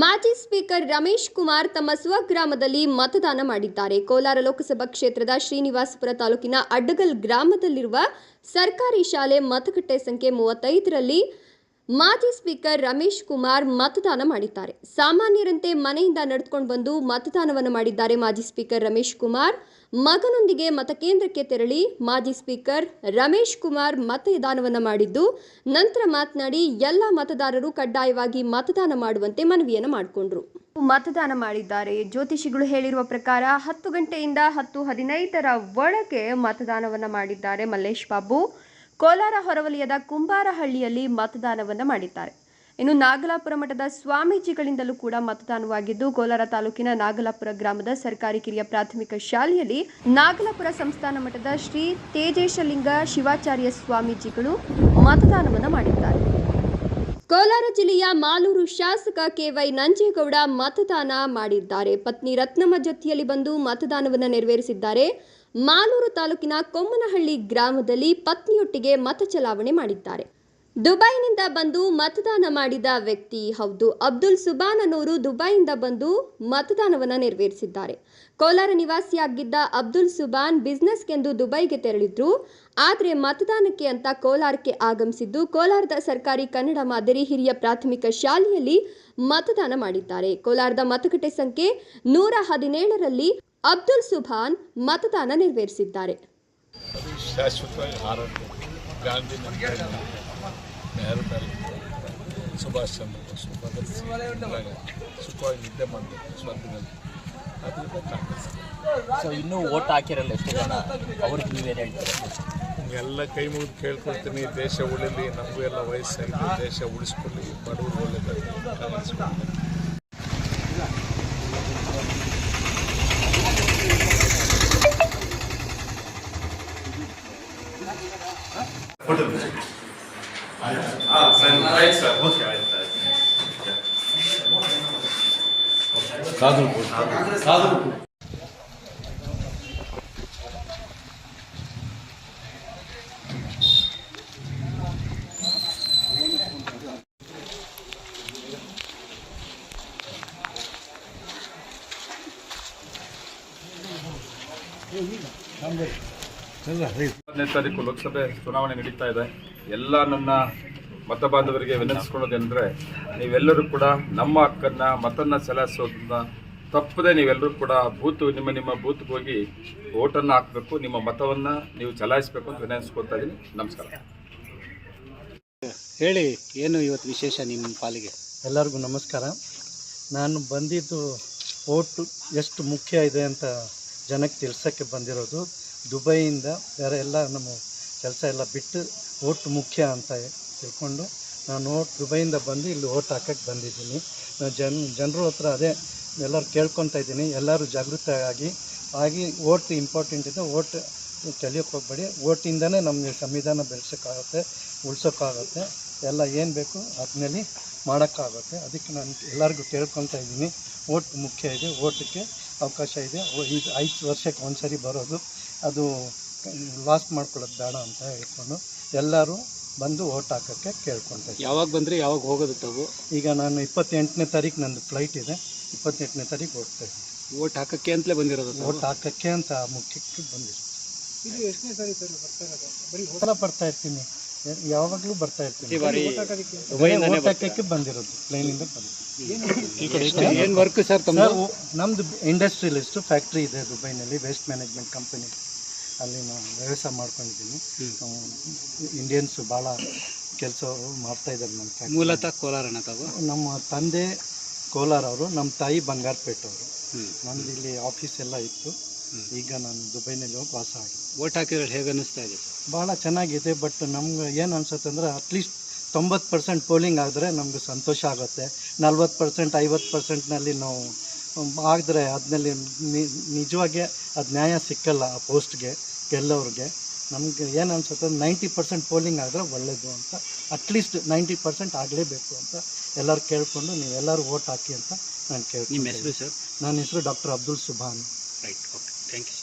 ಮಾಜಿ ಸ್ಪೀಕರ್ ರಮೇಶ್ ಕುಮಾರ್ ತಮ್ಮ ಸ್ವಗ್ರಾಮದಲ್ಲಿ ಮತದಾನ ಮಾಡಿದ್ದಾರೆ. ಕೋಲಾರ ಲೋಕಸಭಾ ಕ್ಷೇತ್ರದ ಶ್ರೀನಿವಾಸಪುರ ತಾಲೂಕಿನ ಅಡ್ಡಗಲ್ ಗ್ರಾಮದಲ್ಲಿರುವ ಸರ್ಕಾರಿ ಶಾಲೆ ಮತಗಟ್ಟೆ ಸಂಖ್ಯೆ ಮೂವತ್ತೈದರಲ್ಲಿ ಮಾಜಿ ಸ್ಪೀಕರ್ ರಮೇಶ್ ಕುಮಾರ್ ಮತದಾನ ಮಾಡಿದ್ದಾರೆ. ಸಾಮಾನ್ಯರಂತೆ ಮನೆಯಿಂದ ನಡೆದುಕೊಂಡು ಬಂದು ಮತದಾನವನ್ನು ಮಾಡಿದ್ದಾರೆ ಮಾಜಿ ಸ್ಪೀಕರ್ ರಮೇಶ್ ಕುಮಾರ್. ಮಗನೊಂದಿಗೆ ಮತಕೇಂದ್ರಕ್ಕೆ ತೆರಳಿ ಮಾಜಿ ಸ್ಪೀಕರ್ ರಮೇಶ್ ಕುಮಾರ್ ಮತದಾನವನ್ನು ಮಾಡಿದ್ದು, ನಂತರ ಮಾತನಾಡಿ ಎಲ್ಲ ಮತದಾರರು ಕಡ್ಡಾಯವಾಗಿ ಮತದಾನ ಮಾಡುವಂತೆ ಮನವಿಯನ್ನು ಮಾಡಿಕೊಂಡ್ರು. ಮತದಾನ ಮಾಡಿದ್ದಾರೆ. ಜ್ಯೋತಿಷಿಗಳು ಹೇಳಿರುವ ಪ್ರಕಾರ ಹತ್ತು ಗಂಟೆಯಿಂದ ಹತ್ತು ಹದಿನೈದರ ಒಳಗೆ ಮತದಾನವನ್ನು ಮಾಡಿದ್ದಾರೆ ಮಲ್ಲೇಶ್ ಬಾಬು. ಕೋಲಾರ ಹೊರವಲಯದ ಕುಂಬಾರಹಳ್ಳಿಯಲ್ಲಿ ಮತದಾನವನ್ನು ಮಾಡಿದ್ದಾರೆ. ಇನ್ನು ನಾಗಲಾಪುರ ಮಠದ ಸ್ವಾಮೀಜಿಗಳಿಂದಲೂ ಕೂಡ ಮತದಾನವಾಗಿದ್ದು, ಕೋಲಾರ ತಾಲೂಕಿನ ನಾಗಲಾಪುರ ಗ್ರಾಮದ ಸರ್ಕಾರಿ ಕಿರಿಯ ಪ್ರಾಥಮಿಕ ಶಾಲೆಯಲ್ಲಿ ನಾಗಲಾಪುರ ಸಂಸ್ಥಾನ ಮಠದ ಶ್ರೀ ತೇಜೇಶಲಿಂಗ ಶಿವಾಚಾರ್ಯ ಸ್ವಾಮೀಜಿಗಳು ಮತದಾನವನ್ನು ಮಾಡಿದ್ದಾರೆ. ಕೋಲಾರ ಜಿಲ್ಲೆಯ ಮಾಲೂರು ಶಾಸಕ ಕೆವೈ ನಂಜೇಗೌಡ ಮತದಾನ ಮಾಡಿದ್ದಾರೆ. ಪತ್ನಿ ರತ್ನಮ್ಮ ಜೊತೆಯಲ್ಲಿ ಬಂದು ಮತದಾನವನ್ನು ನೆರವೇರಿಸಿದ್ದಾರೆ. ಮಾಲೂರು ತಾಲೂಕಿನ ಕೊಮ್ಮನಹಳ್ಳಿ ಗ್ರಾಮದಲ್ಲಿ ಪತ್ನಿಯೊಟ್ಟಿಗೆ ಮತ ಚಲಾವಣೆ ಮಾಡಿದ್ದಾರೆ. ದುಬೈನಿಂದ ಬಂದು ಮತದಾನ ಮಾಡಿದ ವ್ಯಕ್ತಿ ಹೌದು. ಅಬ್ದುಲ್ ಸುಬಾನ್ ಅನ್ನೋರು ದುಬೈಯಿಂದ ಬಂದು ಮತದಾನವನ್ನು ನೆರವೇರಿಸಿದ್ದಾರೆ. ಕೋಲಾರ ನಿವಾಸಿಯಾಗಿದ್ದ ಅಬ್ದುಲ್ ಸುಬಾನ್ ಬಿಸ್ನೆಸ್ಗೆಂದು ದುಬೈಗೆ ತೆರಳಿದ್ರು. ಆದರೆ ಮತದಾನಕ್ಕೆ ಅಂತ ಕೋಲಾರಕ್ಕೆ ಆಗಮಿಸಿದ್ದು ಕೋಲಾರದ ಸರ್ಕಾರಿ ಕನ್ನಡ ಮಾದರಿ ಹಿರಿಯ ಪ್ರಾಥಮಿಕ ಶಾಲೆಯಲ್ಲಿ ಮತದಾನ ಮಾಡಿದ್ದಾರೆ. ಕೋಲಾರದ ಮತಗಟ್ಟೆ ಸಂಖ್ಯೆ ನೂರ ಹದಿನೇಳರಲ್ಲಿ ಅಬ್ದುಲ್ ಸುಬಾನ್ ಮತದಾನ ನೆರವೇರಿಸಿದ್ದಾರೆ. ಅದು ಶಾಶ್ವತವಾಗಿ ಆರೋಗ್ಯ ಗಾಂಧಿ ನೆನಪಾಗಿ ನೆಹರು ಮೇಲೆ ಸುಭಾಷ್ ಚಂದ್ರ. ಬೋಸ್ ಭಗತ್ ಸಿಂಗ್ ಸುಖವಾಗಿ ನಿದ್ದೆ ಮಾಡಬೇಕು ಸ್ವರ್ಗದಲ್ಲಿ ಅದರಿಂದ ಕಾಂಗ್ರೆಸ್. ಸೊ ಇನ್ನೂ ಓಟ್ ಹಾಕಿರಲ್ಲ ಎಷ್ಟು ಜನ? ಅವ್ರಿಗೆ ನೀವೇನು ಹೇಳ್ತಾರೆ? ಎಲ್ಲ ಕೈ ಮುಗಿದು ಕೇಳ್ಕೊಳ್ತೀನಿ. ದೇಶ ಉಳಿಲಿ ನಮಗೂ ಎಲ್ಲ ವಯಸ್ಸಾಗಿದೆ ದೇಶ ಉಳಿಸ್ಕೊಳ್ಳಿ. ಬಡವರು ಒಳ್ಳೆದಾಗಿ ಕಾಂಗ್ರೆಸ್ ಒಳ್ಳೆಯದಾಗಲಿ. ಹದಿನೈದು ತಾರೀಕು ಲೋಕಸಭೆ ಚುನಾವಣೆ ನಡೀತಾ ಇದೆ ಎಲ್ಲ ನನ್ನ ಮತ ಬಾಂಧವರಿಗೆ ವಿನಂತಿಸ್ಕೊಳ್ಳೋದೇನೆಂದರೆ ನೀವೆಲ್ಲರೂ ಕೂಡ ನಮ್ಮ ಹಕ್ಕನ್ನು ಮತನ್ನು ಚಲಾಯಿಸೋದನ್ನ ತಪ್ಪದೆ ನೀವೆಲ್ಲರೂ ಕೂಡ ಬೂತ್ ನಿಮ್ಮ ನಿಮ್ಮ ಬೂತ್ಗೆ ಹೋಗಿ ಓಟನ್ನು ಹಾಕಬೇಕು ನಿಮ್ಮ ಮತವನ್ನು ನೀವು ಚಲಾಯಿಸಬೇಕು ಅಂತ ವಿನಂತಿಸ್ಕೊಳ್ತಾ ಇದ್ದೀನಿ. ನಮಸ್ಕಾರ. ಹೇಳಿ ಏನು ಇವತ್ತು ವಿಶೇಷ ನಿಮ್ಮ ಪಾಲಿಗೆ? ಎಲ್ಲರಿಗೂ ನಮಸ್ಕಾರ. ನಾನು ಬಂದಿದ್ದು ಓಟು ಎಷ್ಟು ಮುಖ್ಯ ಇದೆ ಅಂತ ಜನಕ್ಕೆ ತಿಳ್ಸೋಕ್ಕೆ ಬಂದಿರೋದು. ದುಬೈಯಿಂದ ಬೇರೆ ಎಲ್ಲ ನಮ್ಮ ಕೆಲಸ ಎಲ್ಲ ಬಿಟ್ಟು ಓಟ್ ಮುಖ್ಯ ಅಂತ ತಿಳ್ಕೊಂಡು ನಾನು ಓಟ್ ದುಬೈಯಿಂದ ಬಂದು ಇಲ್ಲಿ ಓಟ್ ಹಾಕೋಕ್ಕೆ ಬಂದಿದ್ದೀನಿ. ನಾನು ಜನ, ಜನರ ಹತ್ರ ಅದೇ ಎಲ್ಲರೂ ಕೇಳ್ಕೊತಾ ಇದ್ದೀನಿ. ಎಲ್ಲರೂ ಜಾಗೃತ ಆಗಿ ಆಗಿ ಓಟ್ ಇಂಪಾರ್ಟೆಂಟ್ ಇದೆ ಓಟ್ ಕಲಿಯೋಕ್ಕೆ ಹೋಗ್ಬೇಡಿ. ಓಟಿಂದನೇ ನಮಗೆ ಸಂವಿಧಾನ ಬೆಳೆಸೋಕ್ಕಾಗುತ್ತೆ, ಉಳ್ಸೋಕ್ಕಾಗುತ್ತೆ. ಎಲ್ಲ ಏನು ಬೇಕು ಅದನ್ನಲ್ಲಿ ಮಾಡೋಕ್ಕಾಗುತ್ತೆ. ಅದಕ್ಕೆ ನಾನು ಎಲ್ಲರಿಗೂ ಕೇಳ್ಕೊತಾ ಇದ್ದೀನಿ. ಓಟ್ ಮುಖ್ಯ ಇದೆ ಓಟಕ್ಕೆ ಅವಕಾಶ ಇದೆ. ಇದು ಐದು ವರ್ಷಕ್ಕೆ ಒಂದು ಸರಿ ಬರೋದು. ಅದು ಲಾಸ್ ಮಾಡ್ಕೊಳ್ಳೋದು ಬೇಡ ಅಂತ ಹೇಳ್ಕೊಂಡು ಎಲ್ಲರೂ ಬಂದು ಓಟ್ ಹಾಕೋಕ್ಕೆ ಕೇಳ್ಕೊತಾ ಇದ್ದೀನಿ ಯಾವಾಗ ಬಂದರೆ ಯಾವಾಗ ಹೋಗೋದು ತಗೋ ಈಗ ನಾನು ಇಪ್ಪತ್ತೆಂಟನೇ ತಾರೀಕು ನಂದು ಫ್ಲೈಟ್ ಇದೆ. ಇಪ್ಪತ್ತೆಂಟನೇ ತಾರೀಕು ಹೋಗ್ತಾ ಇದ್ದೀನಿ ಓಟ್ ಹಾಕಕ್ಕೆ ಅಂತಲೇ ಬಂದಿರೋದು? ಓಟ್ ಹಾಕೋಕ್ಕೆ ಅಂತ ಮುಖ್ಯಕ್ಕೆ ಬಂದಿದ್ದೀನಿ ಸಲ ಬರ್ತಾ ಇರ್ತೀನಿ ಬರೀ ಯಾವಾಗಲೂ ಬರ್ತಾ ಇರ್ತೀನಿ. ಯಾವಾಗಲೂ ಬರ್ತಾ ಇರ್ತೀನಿ. ಓಟ್ ಹಾಕಕ್ಕೆ ಬಂದಿರೋದು. ಪ್ಲೇನಿಂದ ಬಂದಿರೋದು. ಏನು work sir sir industrialist factory ಇದೆ ದುಬೈನಲ್ಲಿ ವೇಸ್ಟ್ ಮ್ಯಾನೇಜ್ಮೆಂಟ್ ಕಂಪನಿ ಅಲ್ಲಿ ನಾನು ವ್ಯವಸಾಯ ಮಾಡ್ಕೊಂಡಿದ್ದೀನಿ. ಇಂಡಿಯನ್ಸ್ ಭಾಳ ಕೆಲಸ ಮಾಡ್ತಾ ಇದ್ದಾರೆ ನಮ್ಮ ತಾಯಿ ಮೂಲತಃ ಕೋಲಾರನ ತಾವು? ನಮ್ಮ ತಂದೆ ಕೋಲಾರ ಅವರು ನಮ್ಮ ತಾಯಿ ಬಂಗಾರಪೇಟೆ ಅವರು. ಹ್ಮ್. ನಮ್ದು ಇಲ್ಲಿ ಆಫೀಸ್ ಎಲ್ಲ ಇತ್ತು. ಈಗ ನಾನು ದುಬೈನಲ್ಲಿ ಹೋಗಿ ವಾಸ ಆಗಿದೆ ಓಟ್ ಹಾಕಿರೋದು ಹೇಗೆ ಅನ್ನಿಸ್ತಾ ಇದೆ ಭಾಳ ಚೆನ್ನಾಗಿದೆ ಬಟ್ ನಮ್ಗೆ ಏನು ಅನ್ಸುತ್ತೆ ಅಂದರೆ ಅಟ್ಲೀಸ್ಟ್ ತೊಂಬತ್ತು ಪರ್ಸೆಂಟ್ ಪೋಲಿಂಗ್ ಆದರೆ ನಮ್ಗೆ ಸಂತೋಷ ಆಗುತ್ತೆ. ನಲ್ವತ್ತು ಪರ್ಸೆಂಟ್ ಐವತ್ತು ಪರ್ಸೆಂಟ್ನಲ್ಲಿ ನಾವು ಆಗಿದ್ರೆ ಅದನ್ನಲ್ಲಿ ನಿಜವಾಗಿ ಅದು ನ್ಯಾಯ ಸಿಕ್ಕಲ್ಲ ಆ ಪೋಸ್ಟ್ಗೆ ಗೆಲ್ಲೋರಿಗೆ. ನಮಗೆ ಏನು ಅನ್ಸುತ್ತೆ ನೈಂಟಿ ಪರ್ಸೆಂಟ್ ಪೋಲಿಂಗ್ ಆದರೆ ಒಳ್ಳೆಯದು ಅಂತ ಅಟ್ಲೀಸ್ಟ್ ನೈಂಟಿ ಪರ್ಸೆಂಟ್ ಆಗಲೇಬೇಕು ಅಂತ ಎಲ್ಲರೂ ಕೇಳಿಕೊಂಡು ನೀವೆಲ್ಲರೂ ಓಟ್ ಹಾಕಿ ಅಂತ ನಾನು ನಿಮ್ಮ ಕೇಳ್ತೀನಿ ಹೆಸರು ಸರ್? ನನ್ನ ಹೆಸರು doctor Abdul Subhan right okay. Thank you